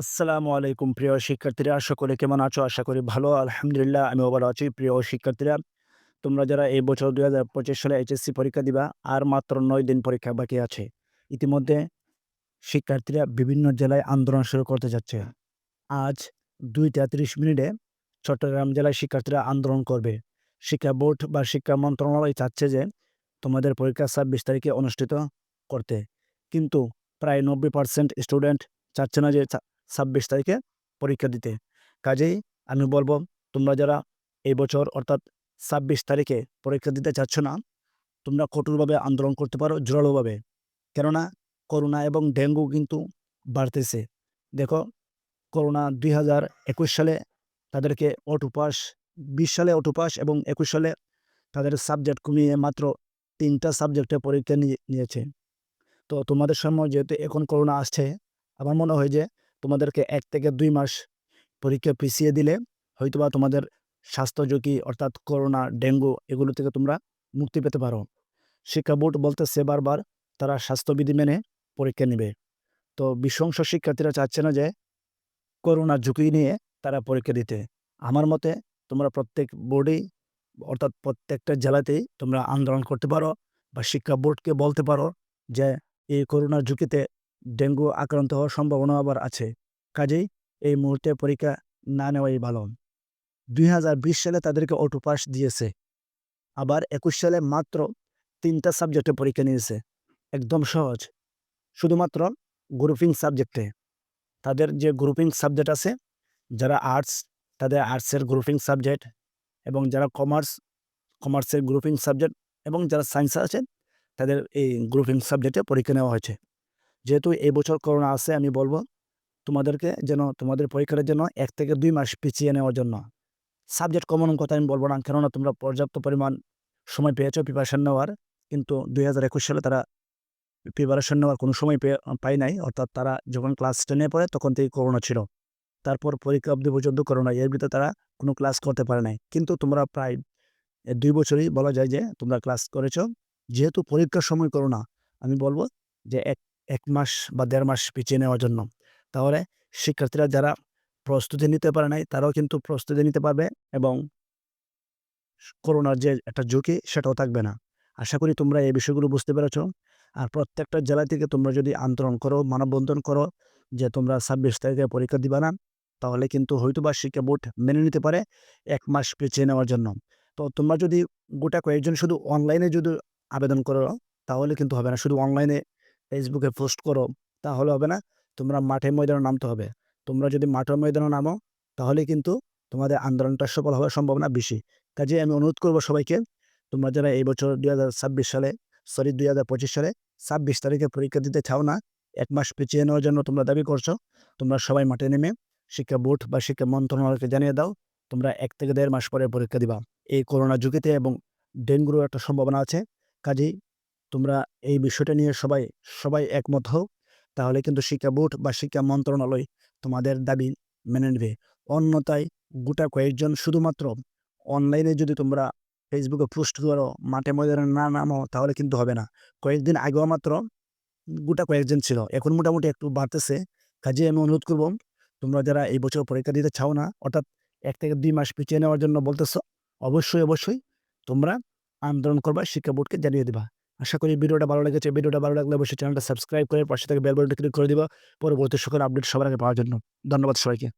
আসসালামু আলাইকুম প্রিয় শিক্ষার্থীরা করি কেমন আছো? আশা করি ভালো, আলহামদুলিল্লাহ আমি ভালো আছি প্রিয় শিক্ষার্থীরা। তোমরা যারা এই বছর দুই হাজার পঁচিশ সালে এইচএসসি পরীক্ষা দিবা, আর মাত্র নয় দিন পরীক্ষা বাকি আছে, ইতিমধ্যে শিক্ষার্থীরা বিভিন্ন জেলায় আন্দোলন শুরু করতে যাচ্ছে। আজ দুইটা তিরিশ মিনিটে চট্টগ্রাম জেলায় শিক্ষার্থীরা আন্দোলন করবে। শিক্ষা বোর্ড বা শিক্ষা মন্ত্রণালয় চাচ্ছে যে তোমাদের পরীক্ষা ছাব্বিশ তারিখে অনুষ্ঠিত করতে। কিন্তু প্রায় নব্বই পার্সেন্ট স্টুডেন্ট চাচ্ছে না যে ছাব্বিশ তারিখে পরীক্ষা দিতে। কাজেই আমি বলব, তোমরা যারা এই বছর অর্থাৎ ছাব্বিশ তারিখে পরীক্ষা দিতে চাচ্ছ না, তোমরা কঠোরভাবে আন্দোলন করতে পারো জোরালোভাবে। কেননা করোনা এবং ডেঙ্গু কিন্তু বাড়তেছে। দেখো, করোনা দুই হাজার একুশ সালে তাদেরকে অটোপাস বিশ সালে অটোপাস এবং একুশ সালে তাদের সাবজেক্ট কমিয়ে মাত্র তিনটা সাবজেক্টে পরীক্ষা নিয়ে, নিয়েছে। তো তোমাদের সময় যেহেতু এখন করোনা আসছে, আমার মনে হয় যে তোমাদেরকে এক থেকে দুই মাস পরীক্ষা পিছিয়ে দিলে হয়তোবা তোমাদের স্বাস্থ্য ঝুঁকি অর্থাৎ করোনা, ডেঙ্গু এগুলো থেকে তোমরা মুক্তি পেতে পারো। শিক্ষা বোর্ড বলতেছে বারবার, তারা স্বাস্থ্যবিধি মেনে পরীক্ষা নেবে। তো বিশংস শিক্ষার্থীরা চাচ্ছে না যে করোনা ঝুঁকি নিয়ে তারা পরীক্ষা দিতে। আমার মতে তোমরা প্রত্যেক বোর্ডেই অর্থাৎ প্রত্যেকটা জেলাতেই তোমরা আন্দোলন করতে পারো বা শিক্ষা বোর্ডকে বলতে পারো যে এই করোনার ঝুঁকিতে ডেঙ্গু আক্রান্ত হওয়ার সম্ভাবনা আবার আছে। কাজেই এই মুহূর্তে পরীক্ষা না নেওয়াই ভালো। দুই হাজার বিশ সালে তাদেরকে অটো পাস দিয়েছে। আবার একুশ সালে মাত্র তিনটা সাবজেক্টে পরীক্ষা নিয়েছে। একদম সহজ। শুধুমাত্র গ্রুপিং সাবজেক্টে তাদের যে গ্রুপিং সাবজেক্ট আছে, যারা আর্টস তাদের আর্টসের গ্রুপিং সাবজেক্ট এবং যারা কমার্স কমার্সের গ্রুপিং সাবজেক্ট এবং যারা সায়েন্স আছেন তাদের এই গ্রুপিং সাবজেক্টে পরীক্ষা নেওয়া হয়েছে। যেহেতু এই বছর করোনা আছে, আমি বলব তোমাদেরকে যেন, তোমাদের পরীক্ষার জন্য এক থেকে দুই মাস পিছিয়ে নেওয়ার জন্য। সাবজেক্ট কমন কথা আমি বলব না, কেননা তোমরা পর্যাপ্ত পরিমাণ সময় পেয়েছ প্রিপারেশন নেওয়ার, কিন্তু দুই হাজার একুশ সালে তারা প্রিপারেশন নেওয়ার কোনো সময় পাই নাই, অর্থাৎ তারা যখন ক্লাস টেনে পড়ে তখন থেকে করোনা ছিল। তারপর পরীক্ষা অবধি পর্যন্ত করোনা, এর ভিতরে তারা কোনো ক্লাস করতে পারে নাই। কিন্তু তোমরা প্রায় দুই বছরই বলা যায় যে তোমরা ক্লাস করেছ। যেহেতু পরীক্ষার সময় করোনা, আমি বলব যে এক এক মাস বা দেড় মাস পিছিয়ে নেওয়ার জন্য। তাহলে শিক্ষার্থীরা যারা প্রস্তুতি নিতে পারে নাই, তারাও কিন্তু প্রস্তুতি নিতে পারবে এবং করোনার যে একটা ঝুঁকি, সেটাও থাকবে না। আশা করি তোমরা এই বিষয়গুলো বুঝতে পেরেছ। আর প্রত্যেকটা জেলা থেকে তোমরা যদি আন্দোলন করো, মানববন্ধন করো, যে তোমরা ছাব্বিশ তারিখে পরীক্ষা দিবা না, তাহলে কিন্তু হয়তো বা শিক্ষা বোর্ড মেনে নিতে পারে এক মাস পিছিয়ে নেওয়ার জন্য। তো তোমরা যদি গোটা কয়েকজন শুধু অনলাইনে যদি আবেদন করো, তাহলে কিন্তু হবে না। শুধু অনলাইনে ফেসবুকে পোস্ট করো, তাহলে হবে না, তোমরা মাঠে ময়দানে নামতে হবে। তোমরা যদি মাঠে ময়দানে নামো, তাহলে কিন্তু তোমাদের আন্দোলনটা সফল হওয়ার সম্ভাবনা বেশি। কাজে আমি অনুরোধ করব সবাইকে, তোমরা যারা এই বছর দু হাজার ছাব্বিশ সালে সরি দুই সালে, ছাব্বিশ তারিখে পরীক্ষা দিতে চাও না, এক মাস পিছিয়ে নেওয়ার জন্য তোমরা দাবি করছ, তোমরা সবাই মাঠে নেমে শিক্ষা বোর্ড বা শিক্ষা মন্ত্রণালয়কে জানিয়ে দাও, তোমরা এক থেকে দেড় মাস পরে পরীক্ষা দিবা। এই করোনা ঝুঁকিতে এবং ডেঙ্গুর একটা সম্ভাবনা আছে। কাজেই তোমরা এই বিষয়টা নিয়ে সবাই সবাই একমত হও। তাহলে কিন্তু শিক্ষা বোর্ড বা শিক্ষা মন্ত্রণালয় তোমাদের দাবি মেনে নেবে। অন্যথায় গোটা কয়েকজন শুধুমাত্র অনলাইনে যদি তোমরা ফেসবুকে পোস্ট করো, মাঠে ময়দানে না নামো, তাহলে কিন্তু হবে না। কয়েকদিন আগেও মাত্র গোটা কয়েকজন ছিল। এখন মোটামুটি একটু বাড়তেছে। কাজে আমি অনুরোধ করব, তোমরা যারা এই বছর পরীক্ষা দিতে চাও না, অর্থাৎ এক থেকে দুই মাস পিছিয়ে নেওয়ার জন্য বলতেছ, অবশ্যই অবশ্যই তোমরা আন্দোলন করবা, শিক্ষা বোর্ডকে জানিয়ে দেবা। আশা করি ভিডিওটা ভালো লেগেছে। ভিডিওটা ভালো লাগলে অবশ্যই চ্যানেলটা সাবস্ক্রাইব করে পাশে থেকে বেল বাটনটা ক্লিক করে দিবা। পরবর্তী সকল আপডেট সবার আগে পাওয়ার জন্য। ধন্যবাদ সবাইকে।